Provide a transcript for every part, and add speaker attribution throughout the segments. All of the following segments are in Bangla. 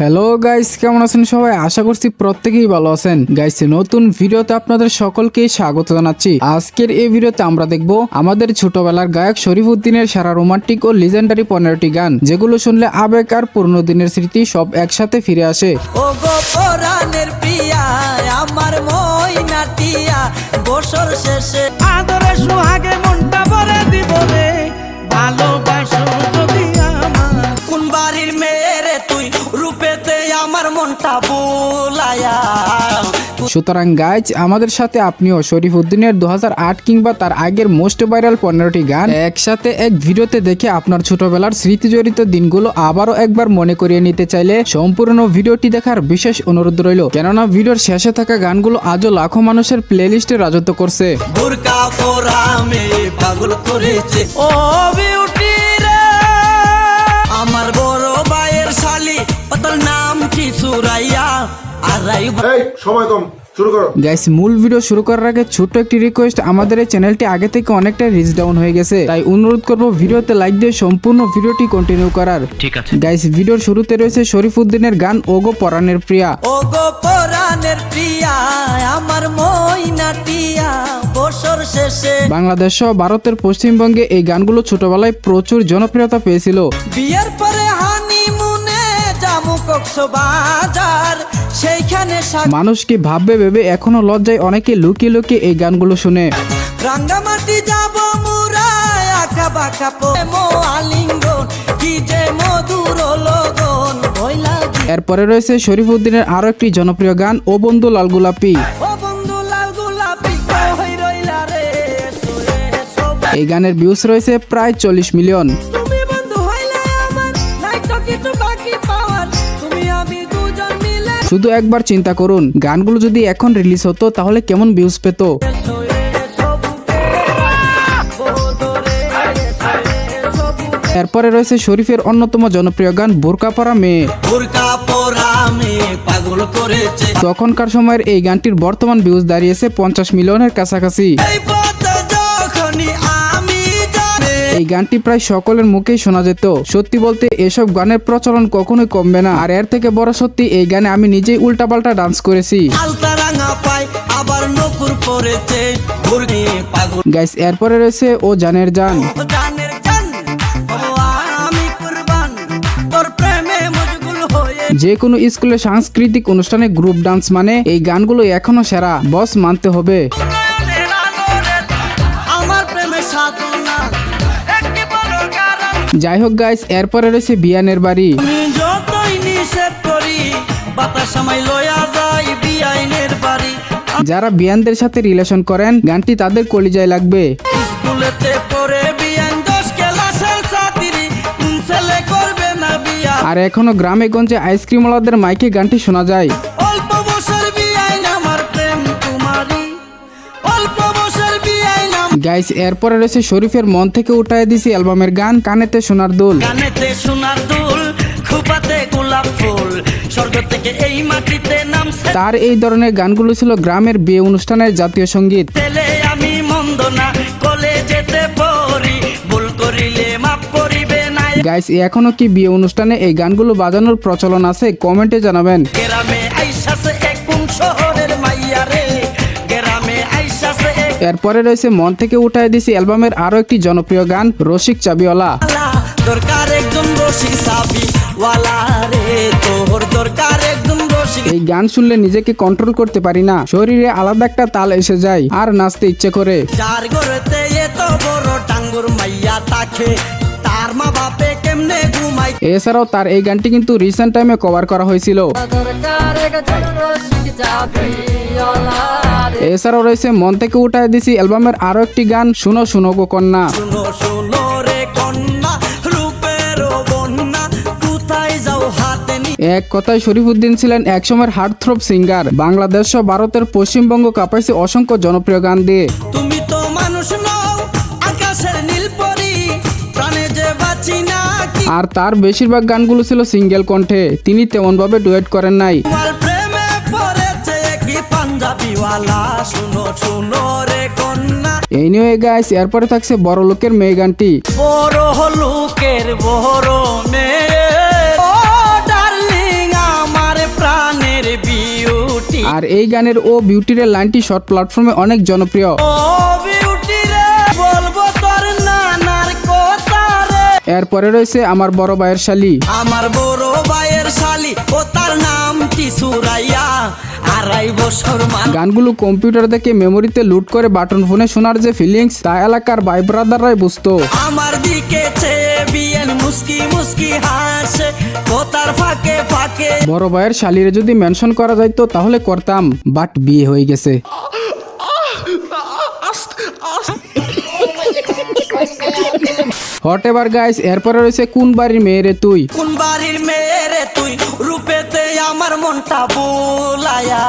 Speaker 1: হ্যালো গাইস কেমন আছেন সবাই? আশা করছি প্রত্যেকেই ভালো আছেন। গাইস নতুন ভিডিওতে আপনাদের সকলকে স্বাগত জানাচ্ছি। আজকের এই ভিডিওতে আমরা দেখব আমাদের ছোটবেলার গায়ক শরীফ উদ্দিনের সারা রোমান্টিক ও লিজেন্ডারি পনেরোটি গান যেগুলো শুনলে আবেগ আর পুরনো দিনের স্মৃতি সব একসাথে ফিরে আসে।
Speaker 2: ও গো পরাণের পিয়া আমার মইনাটিয়া বছর শেষে
Speaker 3: আদরে সুহাগে মনটা ভরে দিব রে। ভালোবাসো আমার
Speaker 2: মনটা বুলায়া
Speaker 1: সুতরাং গাইজ আমাদের সাথে আপনিও শরীফ উদ্দিনের দু কিংবা তার আগের মোস্ট ভাইরাল পনেরোটি গান একসাথে এক ভিডিওতে দেখে আপনার ছোটবেলার স্মৃতি জড়িত দিনগুলো আবারও একবার মনে করিয়ে নিতে চাইলে সম্পূর্ণ ভিডিওটি দেখার বিশেষ অনুরোধ রইল। কেননা ভিডিওর শেষে থাকা গানগুলো আজও লাখো মানুষের প্লেলিস্টে রাজত্ব করছে।
Speaker 2: পাগল করেছে। ও
Speaker 4: সময় কম শুরু করো।
Speaker 1: গাইস মূল ভিডিও শুরু করার আগে ছোট্ট একটি রিকোয়েস্ট আমাদের এই চ্যানেলটি আগে থেকে অনেকটা রিচ ডাউন হয়ে গেছে। তাই অনুরোধ করব ভিডিওতে লাইক দিয়ে সম্পূর্ণ ভিডিওটি কন্টিনিউ করার। ঠিক আছে। গাইস ভিডিওর শুরুতে রয়েছে শরীফ উদ্দিনের গান ওগো পরাণের প্রিয়া।
Speaker 2: ও গো পরাণের প্রিয়া আমার মইনাটিয়া বছর শেষে
Speaker 1: বাংলাদেশ সহ ভারতের পশ্চিমবঙ্গে এই গানগুলো ছোটবেলায় প্রচুর জনপ্রিয়তা পেয়েছিল।
Speaker 2: বিয়ের পরে হানিমুনে জামু কক্সবাজার সেইখানে
Speaker 1: মানুষ কি ভাববে ভেবে এখনও লজ্জায় অনেকে লুকিয়ে লুকিয়ে এই গানগুলো শুনে।
Speaker 2: রাঙ্গামাটি যাব মুরায় আঁকা বাঁকা মো আলিঙ্গন কি যে মধুর লগন
Speaker 1: এরপরে রয়েছে শরীফ উদ্দিনের আরও একটি জনপ্রিয় গান ও বন্ধু লাল গোলাপি। এই গানের ভিউজ রয়েছে প্রায় চল্লিশ মিলিয়ন। শুধু একবার চিন্তা করুন, গানগুলো যদি এখন রিলিজ হতো, তাহলে কেমন ভিউজ পেত? এরপরে রয়েছে শরীফের অন্যতম জনপ্রিয় গান বোরকা পরা মেয়ে। তখনকার সময়ের এই গানটির বর্তমান ভিউজ দাঁড়িয়েছে পঞ্চাশ মিলিয়নের কাছাকাছি।
Speaker 2: এই
Speaker 1: গানটি প্রায় সকলের মুখেই শোনা যেত। সত্যি বলতে, এসব গানের প্রচলন কখনোই কমবে না। আর এর থেকে বড় সত্যি, এই গানে আমি নিজেই উল্টাপাল্টা ডান্স করেছি। গাইস এরপরে রয়েছে ও জানের জান। যে কোনো স্কুলে সাংস্কৃতিক অনুষ্ঠানে গ্রুপ ডান্স মানে এই গানগুলো এখনও সেরা। বস মানতে হবে। যাই হোক গাইস এরপরে রয়েছে বিয়ানের বাড়ি। যারা বিয়ানদের সাথে রিলেশন করেন গানটি তাদের কলিজায় লাগবে। আর এখনও গ্রামে গঞ্জে আইসক্রিমওয়ালাদের মাইকে গানটি শোনা যায়। গাইস এরপরে রয়েছে শরীফের মন থেকে উঠায় দিছি অ্যালবামের গান কানেতে সোনার দোল।
Speaker 2: কানেতে সোনার দুল খুপাতে গোলাপ ফুল স্বর্গ থেকে এই মাটিতে নামছে।
Speaker 1: তার এই ধরনের গানগুলো ছিল গ্রামের বিয়ে অনুষ্ঠানের জাতীয়
Speaker 2: সংগীত। আমি মন্দ না কলেজেতে পড়ি ভুল করিলে মাফ করিবে না
Speaker 1: গাইস এখনও কি বিয়ে অনুষ্ঠানে এই গানগুলো বাজানোর প্রচলন আছে? কমেন্টে জানাবেন। এরপরে রয়েছে মন থেকে উঠায় দিছি অ্যালবামের আরও একটি জনপ্রিয় গান রসিক চাবিওয়ালা।
Speaker 2: দরকার একজন রশি সাবি রে তোর দরকার একজন
Speaker 1: এই গান শুনলে নিজেকে কন্ট্রোল করতে পারি না শরীরে আলাদা একটা তাল এসে যায় আর নাচতে ইচ্ছে করে।
Speaker 2: চার ঘরেতে এত বড় টাঙ্গুর মাইয়া তাকে
Speaker 1: এছাড়াও তার এই গানটি কিন্তু রিসেন্ট টাইমে কভার করা হয়েছিল। এছাড়াও রয়েছে মন থেকে উঠায় দিছি অ্যালবামের আরও একটি গান শুনো শুনো গো কন্যা। এক কথায় শরীফুদ্দিন ছিলেন একসময়ের হার্টথ্রোপ সিঙ্গার বাংলাদেশ সহ ভারতের পশ্চিমবঙ্গ কাপাইছে অসংখ্য জনপ্রিয় গান দিয়ে। আর তার বেশিরভাগ গানগুলো ছিল সিঙ্গেল কণ্ঠে। তিনি তেমনভাবে ডুয়েট করেন নাই। এই নিয়ে গাইস এরপরে থাকছে বড় লোকের মেয়ে গানটি।
Speaker 2: বড় লোকের বড় মেয়ে।
Speaker 1: আর এই গানের ও বিউটির লাইনটি শর্ট প্ল্যাটফর্মে অনেক জনপ্রিয়। এরপরে রয়েছে আমার বড় ভাইয়ের শালি।
Speaker 2: আমার বড় ভাইয়ের শালি ও তার সুরাইয়া। আড়াই বছর মান
Speaker 1: গানগুলো কম্পিউটার থেকে মেমোরিতে লুট করে বাটন ফোনে শোনার যে ফিলিংস তা এলাকার ভাই ব্রাদাররাই বুঝতো।
Speaker 2: আমার দিকে মুস্কি মুস্কি হাসে ও ফাঁকে ফাঁকে।
Speaker 1: বড় ভাইয়ের শালিরে যদি মেনশন করা যাইতো তাহলে করতাম বাট বিয়ে হয়ে গেছে। হট এবার গাইস এরপরে রয়েছে কোন বাড়ির মেয়েরে তুই?
Speaker 2: কোন বাড়ির মেয়ে রে তুই? রূপেতে আমার মনটা বুলায়া।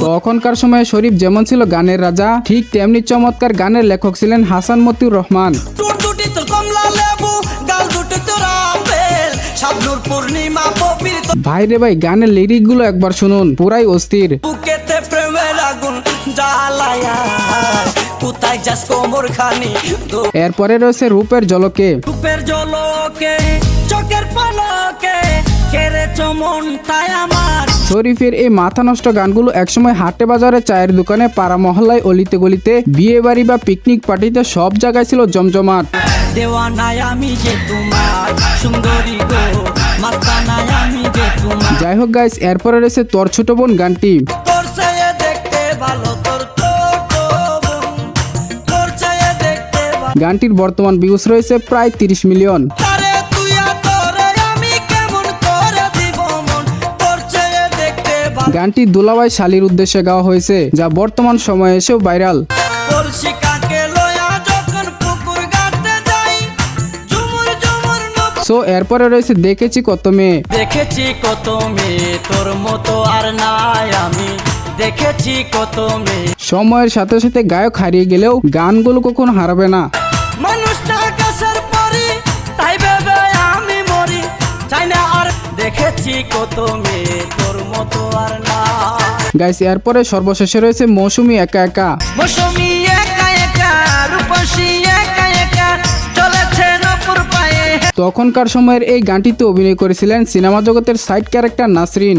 Speaker 1: তখনকার সময়ে শরীফ যেমন ছিল গানের রাজা ঠিক তেমনি চমৎকার গানের লেখক ছিলেন হাসান মতিউর রহমান। ভাই রে ভাই গানের লিরিকগুলো একবার শুনুন পুরাই অস্থির।
Speaker 2: বুকেতে প্রেমের আগুন জ্বালায়া। কোথায় যাস কোমর খানি?
Speaker 1: এরপরে রয়েছে রূপের জলকে
Speaker 3: রূপের জলকে চোখের পলকে কেড়ে চমন তাই আমার।
Speaker 1: শরীফের এই মাথা নষ্ট গানগুলো একসময় হাটে বাজারে চায়ের দোকানে পাড়া মহল্লায় অলিতে গলিতে বিয়ে বাড়ি বা পিকনিক পার্টিতে সব জায়গায় ছিল জমজমাট। যাই হোক গাইস এরপরে রয়েছে তোর ছোট বোন গানটি। গানটির বর্তমান ভিউজ রয়েছে প্রায় তিরিশ মিলিয়ন। গানটি দুলাভাই শালির উদ্দেশ্যে গাওয়া হয়েছে যা বর্তমান সময়ে এসেও ভাইরাল সো এরপরে রয়েছে দেখেছি কত মেয়ে।
Speaker 2: দেখেছি কত মেয়ে তোর মতো আর নাই আমি। দেখেছি কত মেয়ে।
Speaker 1: সময়ের সাথে সাথে গায়ক হারিয়ে গেলেও গানগুলো কখনো হারাবে না।
Speaker 2: মানুষটা আকাশের পরি তাই ভেবে আমি মরি। চাই না আর দেখেছি কত মেয়ে তোর মতো আর না
Speaker 1: গাইস এরপরে সর্বশেষে রয়েছে মৌসুমি একা একা।
Speaker 3: মৌসুমি একা একা রূপসী একা একা চলেছে নপুর পায়ে।
Speaker 1: তখনকার সময়ের এই গানটিতে অভিনয় করেছিলেন সিনেমা জগতের সাইড ক্যারেক্টার নাসরিন।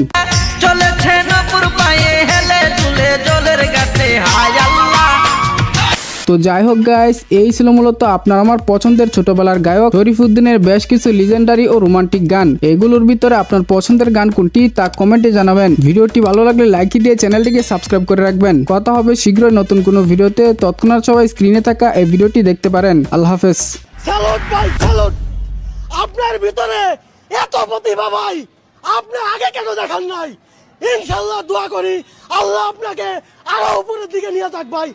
Speaker 1: তো যাই হোক গাইস এই ছিল মূলত আপনার আমার পছন্দের ছোটবেলার গায়ক শরীফুদ্দিনের বেশ কিছু লিজেন্ডারি ও রোমান্টিক গান। এগুলোর ভিতরে আপনার পছন্দের গান কোনটি তা কমেন্টে জানাবেন। ভিডিওটি ভালো লাগলে লাইক দিয়ে চ্যানেলটিকে সাবস্ক্রাইব করে রাখবেন। কথা হবে শীঘ্রই নতুন কোনো ভিডিওতে। তৎক্ষণাৎ সবাই স্ক্রিনে থাকা এই ভিডিওটি দেখতে পারেন। আল্লাহ হাফেজ।
Speaker 5: আপনার ভিতরে এত প্রতিভা ভাই, আপনি আগে কেন দেখান নাই? ইনশাল্লাহ দোয়া করি, আল্লাহ আপনাকে আরও উপরের দিকে নিয়ে যাক ভাই।